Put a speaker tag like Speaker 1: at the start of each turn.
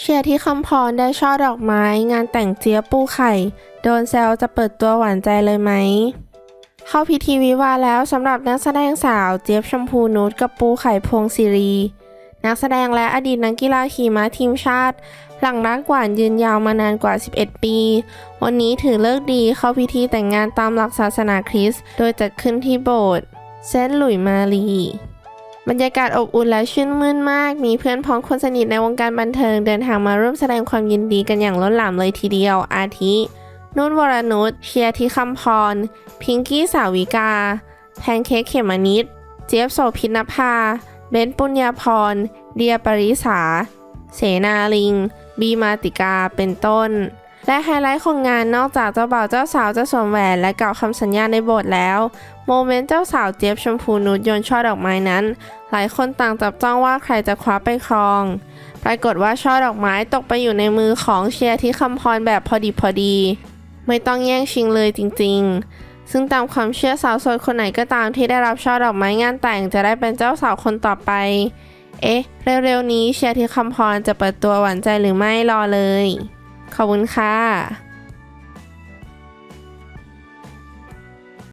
Speaker 1: เชียร์ที่คำพรได้ช่อดอกไม้งานแต่งเจี๊ยบปูไข่ โดนแซวจะเปิดตัวหวานใจเลยไหม เข้าพิธีวิวาแล้วสำหรับนักแสดงสาวเจี๊ยบชมพูนุชกับปูไข่พวงศิรี นักแสดงและอดีตนักกีฬาขี่ม้าทีมชาติ หลังรักหวานยืนยาวมานานกว่า 11 ปี วันนี้ถือเลิกดีเข้าพิธีแต่งงานตามหลักศาสนาคริสต์โดยจัดขึ้นที่โบสถ์เซนต์หลุยส์มารี บรรยากาศอบอุ่นและชื่นมื่นมาก มีเพื่อนพ้องคนสนิทในวงการบันเทิงเดินทางมาร่วมแสดงความยินดีกันอย่างล้นหลามเลยทีเดียว อาทิ นุ่นวรนุชเชียร์ที่คำพร พิงกี้สาวิกา แพนเค้กเขมนิด เจี๊ยบโสพินภา เบนปุญญาพร เดียปริสาเสนาลิง บีมาติกา เป็นต้น และไฮไลท์ของงานนอกจากเจ้าบ่าวเจ้าสาวจะสวมแหวนและกล่าวคำสัญญาในโบสถ์แล้ว โมเมนต์เจ้าสาวเจี๊ยบชมพูนุชโยนช่อดอกไม้นั้น หลายคนต่างจับจ้องว่าใครจะคว้าไปครอง ปรากฏว่าช่อดอกไม้ตกไปอยู่ในมือของเชียร์ที่คำพรแบบพอดีพอดี ไม่ต้องแย่งชิงเลยจริง ๆ ซึ่งตามความเชื่อสาวโสดคนไหนก็ตามที่ได้รับช่อดอกไม้งานแต่งจะได้เป็นเจ้าสาวคนต่อไป เอ๊ะ เร็วๆนี้เชียร์ที่คำพรจะเปิดตัวหวานใจหรือไม่รอเลย ขอบคุณค่ะ